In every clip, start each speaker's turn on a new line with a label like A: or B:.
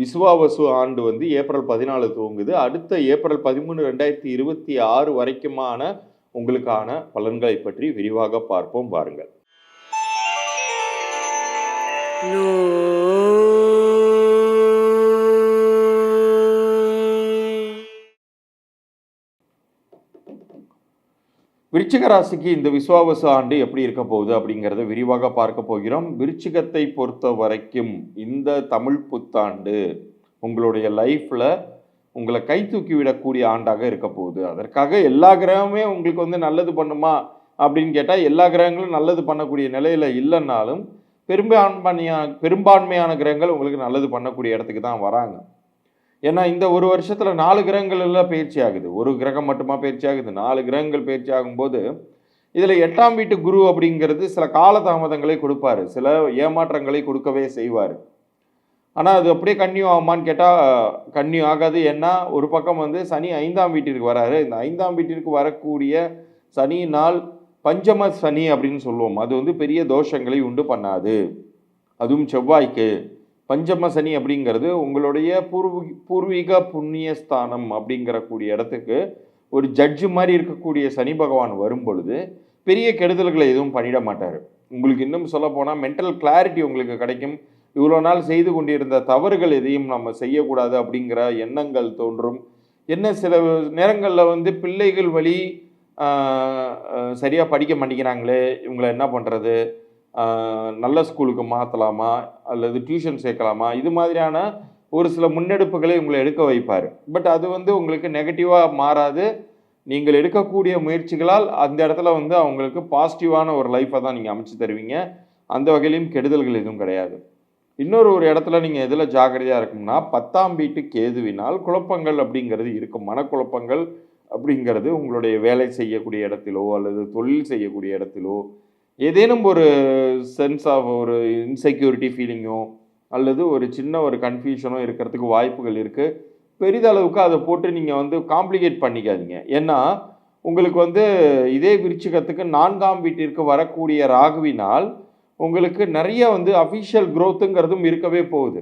A: விசுவாவசு ஆண்டு வந்து ஏப்ரல் பதினாலு துவங்குது. அடுத்த ஏப்ரல் பதிமூணு ரெண்டாயிரத்தி இருபத்தி ஆறு வரைக்குமான உங்களுக்கான பலன்களை பற்றி விரிவாக பார்ப்போம். பாருங்கள். விருச்சிக ராசிக்கு இந்த விசுவாவச ஆண்டு எப்படி இருக்க போகுது அப்படிங்கிறத விரிவாக பார்க்க போகிறோம். விருச்சிகத்தை பொறுத்த வரைக்கும் இந்த தமிழ் புத்தாண்டு உங்களுடைய லைஃப்பில் உங்களை கை தூக்கி விடக்கூடிய ஆண்டாக இருக்க போகுது. அதற்காக எல்லா கிரகமே உங்களுக்கு வந்து நல்லது பண்ணுமா அப்படின்னு கேட்டால் எல்லா கிரகங்களும் நல்லது பண்ணக்கூடிய நிலையில் இல்லைன்னாலும் பெரும்பான்மையான பெரும்பான்மையான கிரகங்கள் உங்களுக்கு நல்லது பண்ணக்கூடிய இடத்துக்கு தான் வராங்க. ஏன்னா இந்த ஒரு வருஷத்தில் நாலு கிரகங்கள் எல்லாம் பயிற்சி ஆகுது. ஒரு கிரகம் மட்டுமா பயிற்சி ஆகுது? நாலு கிரகங்கள் பயிற்சி ஆகும்போது இதில் எட்டாம் வீட்டு குரு அப்படிங்கிறது சில காலதாமதங்களை கொடுப்பாரு. சில ஏமாற்றங்களை கொடுக்கவே செய்வார். ஆனால் அது அப்படியே கன்னியூ ஆகுமான்னு கேட்டால் கன்னியூ ஆகாது. ஏன்னா ஒரு பக்கம் வந்து சனி ஐந்தாம் வீட்டிற்கு வராரு. இந்த ஐந்தாம் வீட்டிற்கு வரக்கூடிய சனி நாள் பஞ்சம சனி அப்படின்னு சொல்லுவோம். அது வந்து பெரிய தோஷங்களை உண்டு பண்ணாது. அதுவும் செவ்வாய்க்கு. பஞ்சம சனி அப்படிங்கிறது உங்களுடைய பூர்வீ பூர்வீக புண்ணிய ஸ்தானம் அப்படிங்கிற கூடிய இடத்துக்கு ஒரு ஜட்ஜு மாதிரி இருக்கக்கூடிய சனி பகவான் வரும் பொழுது பெரிய கெடுதல்களை எதுவும் பண்ணிட மாட்டார். உங்களுக்கு இன்னும் சொல்ல போனால் மென்டல் கிளாரிட்டி உங்களுக்கு கிடைக்கும். இவ்வளோ நாள் செய்து கொண்டிருந்த தவறுகள் எதையும் நம்ம செய்யக்கூடாது அப்படிங்கிற எண்ணங்கள் தோன்றும். என்ன சில நேரங்களில் வந்து பிள்ளைகள் வழி சரியாக படிக்க மாட்டேங்கிறாங்களே இவங்களை என்ன பண்ணுறது நல்ல ஸ்கூலுக்கு மாற்றலாமா அல்லது டியூஷன் சேர்க்கலாமா? இது மாதிரியான ஒரு சில முன்னெடுப்புகளை உங்களை எடுக்க வைப்பார். பட் அது வந்து உங்களுக்கு நெகட்டிவாக மாறாது. நீங்கள் எடுக்கக்கூடிய முயற்சிகளால் அந்த இடத்துல வந்து அவங்களுக்கு பாசிட்டிவான ஒரு லைஃப்பை தான் நீங்கள் அமைச்சு தருவீங்க. அந்த வகையிலையும் கெடுதல்கள் எதுவும் கிடையாது. இன்னொரு ஒரு இடத்துல நீங்கள் எதில் ஜாக்கிரதையாக இருக்கும்னா பத்தாம் வீட்டு கேதுவினால் குழப்பங்கள் அப்படிங்கிறது இருக்கும். மனக்குழப்பங்கள் அப்படிங்கிறது உங்களுடைய வேலை செய்யக்கூடிய இடத்திலோ அல்லது தொழில் செய்யக்கூடிய இடத்திலோ ஏதேனும் ஒரு சென்ஸ் ஆஃப் ஒரு இன்செக்யூரிட்டி ஃபீலிங்கோ அல்லது ஒரு சின்ன ஒரு கன்ஃபியூஷனோ இருக்கிறதுக்கு வாய்ப்புகள் இருக்குது பெரிதளவுக்கு அதை போட்டு நீங்கள் வந்து காம்ப்ளிகேட் பண்ணிக்காதீங்க. ஏன்னா உங்களுக்கு வந்து இதே விருச்சிகத்துக்கு நான்காம் வீட்டிற்கு வரக்கூடிய ராகுவினால் உங்களுக்கு நிறைய வந்து அஃபிஷியல் க்ரோத்துங்கிறதும் இருக்கவே போகுது.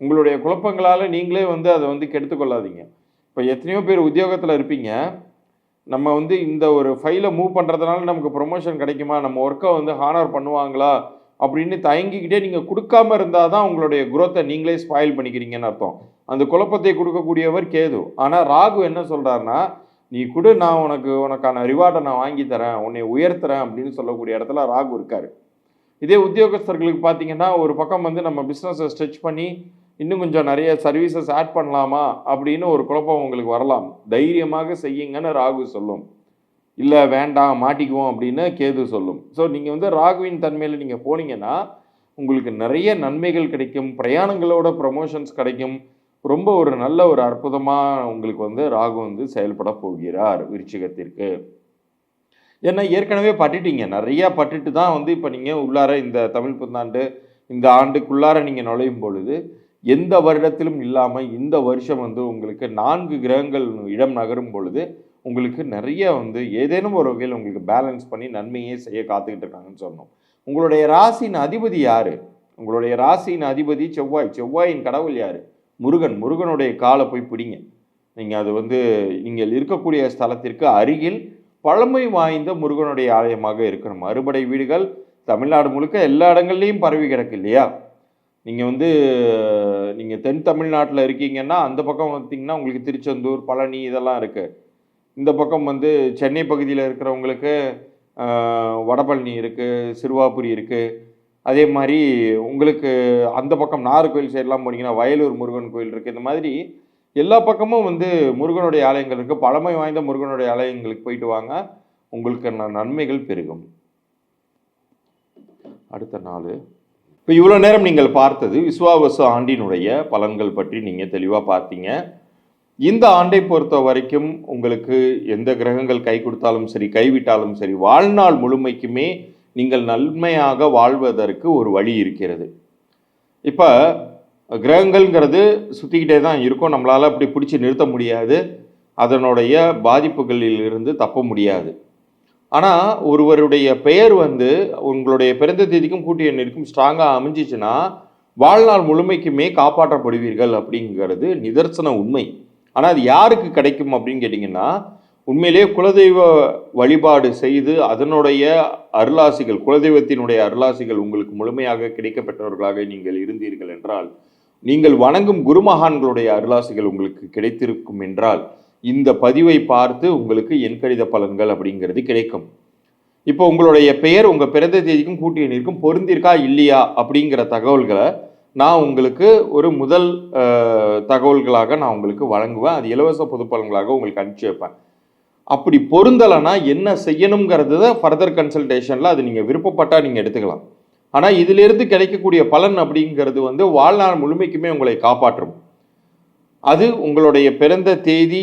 A: உங்களுடைய குழப்பங்களால் நீங்களே வந்து அதை வந்து கெடுத்துக்கொள்ளாதீங்க. இப்போ எத்தனையோ பேர் உத்தியோகத்தில் இருப்பீங்க. நம்ம வந்து இந்த ஒரு ஃபைலை மூவ் பண்ணுறதுனால நமக்கு ப்ரொமோஷன் கிடைக்குமா? நம்ம ஒர்க்கை வந்து ஹானர் பண்ணுவாங்களா? அப்படின்னு தயங்கிக்கிட்டே நீங்கள் கொடுக்காம இருந்தால் தான் உங்களுடைய குரோத்தை நீங்களே ஸ்பாயில் பண்ணிக்கிறீங்கன்னு அர்த்தம். அந்த குழப்பத்தை கொடுக்கக்கூடியவர் கேது. ஆனால் ராகு என்ன சொல்கிறாருன்னா நீ கொடு நான் உனக்கு உனக்கான ரிவார்டை நான் வாங்கி தரேன். உன்னை உயர்த்துறேன். அப்படின்னு சொல்லக்கூடிய இடத்துல ராகு இருக்கார். இதே உத்தியோகஸ்தர்களுக்கு பார்த்தீங்கன்னா ஒரு பக்கம் வந்து நம்ம பிஸ்னஸை ஸ்ட்ரெச் பண்ணி இன்னும் கொஞ்சம் நிறைய சர்வீசஸ் ஆட் பண்ணலாமா அப்படின்னு ஒரு குழப்பம் உங்களுக்கு வரலாம். தைரியமாக செய்யுங்கன்னு ராகு சொல்லும். இல்லை வேண்டாம் மாட்டிக்குவோம் அப்படின்னு கேது சொல்லும். ஸோ நீங்கள் வந்து ராகுவின் தன்மையில் நீங்கள் போனீங்கன்னா உங்களுக்கு நிறைய நன்மைகள் கிடைக்கும் பிரயாணங்களோட ப்ரமோஷன்ஸ் கிடைக்கும். ரொம்ப ஒரு நல்ல ஒரு அற்புதமாக உங்களுக்கு வந்து ராகு வந்து செயல்பட போகிறார் விருச்சிகத்திற்கு. ஏன்னா ஏற்கனவே பட்டுட்டீங்க. நிறையா பட்டுட்டு தான் வந்து இப்போ நீங்கள் உள்ளார இந்த தமிழ் புத்தாண்டு இந்த ஆண்டுக்குள்ளார நீங்கள் நுழையும் பொழுது எந்த வருடத்திலும் இல்லாமல் இந்த வருஷம் வந்து உங்களுக்கு நான்கு கிரகங்கள் இடம் நகரும் பொழுது உங்களுக்கு நிறைய வந்து ஏதேனும் ஒரு வகையில் உங்களுக்கு பேலன்ஸ் பண்ணி நன்மையே செய்ய காத்துக்கிட்டு இருக்காங்கன்னு சொன்னோம். உங்களுடைய ராசியின் அதிபதி யார்? உங்களுடைய ராசியின் அதிபதி செவ்வாய். செவ்வாயின் கடவுள் யார்? முருகன். முருகனுடைய காலை போய் பிடிங்க. நீங்கள் அது வந்து நீங்கள் இருக்கக்கூடிய ஸ்தலத்திற்கு அருகில் பழமை வாய்ந்த முருகனுடைய ஆலயமாக இருக்கணும். அறுபடை வீடுகள் தமிழ்நாடு முழுக்க எல்லா இடங்கள்லையும் பரவி கிடக்கு இல்லையா? நீங்கள் வந்து நீங்கள் தென் தமிழ்நாட்டில் இருக்கீங்கன்னா அந்த பக்கம் பார்த்தீங்கன்னா உங்களுக்கு திருச்செந்தூர் பழனி இதெல்லாம் இருக்குது இந்த பக்கம் வந்து சென்னை பகுதியில் இருக்கிறவங்களுக்கு வடபழனி இருக்குது சிறுவாபுரி இருக்குது அதே மாதிரி உங்களுக்கு அந்த பக்கம் நாகர்கோவில் சைட்லாம் போனீங்கன்னா வயலூர் முருகன் கோயில் இருக்குது இந்த மாதிரி எல்லா பக்கமும் வந்து முருகனுடைய ஆலயங்கள் இருக்குது பழமை வாய்ந்த முருகனுடைய ஆலயங்களுக்கு போயிட்டு வாங்க. உங்களுக்கு ந- நன்மைகள் பெருகும். அடுத்த நாள். இப்போ இவ்வளோ நேரம் நீங்கள் பார்த்தது விஸ்வாவசு ஆண்டினுடைய பலன்கள் பற்றி நீங்கள் தெளிவாக பார்த்தீங்க. இந்த ஆண்டை பொறுத்த வரைக்கும் உங்களுக்கு எந்த கிரகங்கள் கை கொடுத்தாலும் சரி கைவிட்டாலும் சரி வாழ்நாள் முழுமைக்குமே நீங்கள் நன்மையாக வாழ்வதற்கு ஒரு வழி இருக்கிறது. இப்போ கிரகங்கள்ங்கிறது சுற்றிக்கிட்டே தான் இருக்கும். நம்மளால் அப்படி பிடிச்சி நிறுத்த முடியாது. அதனுடைய பாதிப்புகளில் இருந்து தப்ப முடியாது. ஆனால் ஒருவருடைய பெயர் வந்து உங்களுடைய பிறந்த தேதிக்கும் கூட்டிய எண்ணிற்கும் ஸ்ட்ராங்காக அமைஞ்சிச்சுன்னா வாழ்நாள் முழுமைக்குமே காப்பாற்றப்படுவீர்கள் அப்படிங்கிறது நிதர்சன உண்மை. ஆனால் அது யாருக்கு கிடைக்கும் அப்படின்னு கேட்டிங்கன்னா உண்மையிலேயே குலதெய்வ வழிபாடு செய்து அதனுடைய அருளாசிகள் குலதெய்வத்தினுடைய அருளாசிகள் உங்களுக்கு முழுமையாக கிடைக்கப்பெற்றவர்களாக நீங்கள் இருந்தீர்கள் என்றால் நீங்கள் வணங்கும் குருமகான்களுடைய அருளாசிகள் உங்களுக்கு கிடைத்திருக்கும் என்றால் இந்த பதிவை பார்த்து உங்களுக்கு எண்கடித பலன்கள் அப்படிங்கிறது கிடைக்கும். இப்போ உங்களுடைய பெயர் உங்கள் பிறந்த தேதிக்கும் கூட்டிய எண்ணிற்கும் பொருந்திருக்கா இல்லையா அப்படிங்கிற தகவல்களை நான் உங்களுக்கு ஒரு முதல் தகவல்களாக நான் உங்களுக்கு வழங்குவேன். அது இலவச பொது பலன்களாக உங்களுக்கு அனுப்பிச்சி வைப்பேன். அப்படி பொருந்தலைன்னா என்ன செய்யணுங்கிறது ஃபர்தர் கன்சல்டேஷனில் அது நீங்கள் விருப்பப்பட்டால் நீங்கள் எடுத்துக்கலாம். ஆனால் இதிலிருந்து கிடைக்கக்கூடிய பலன் அப்படிங்கிறது வந்து வாழ்நாள் முழுமைக்குமே உங்களை காப்பாற்றும். அது உங்களுடைய பிறந்த தேதி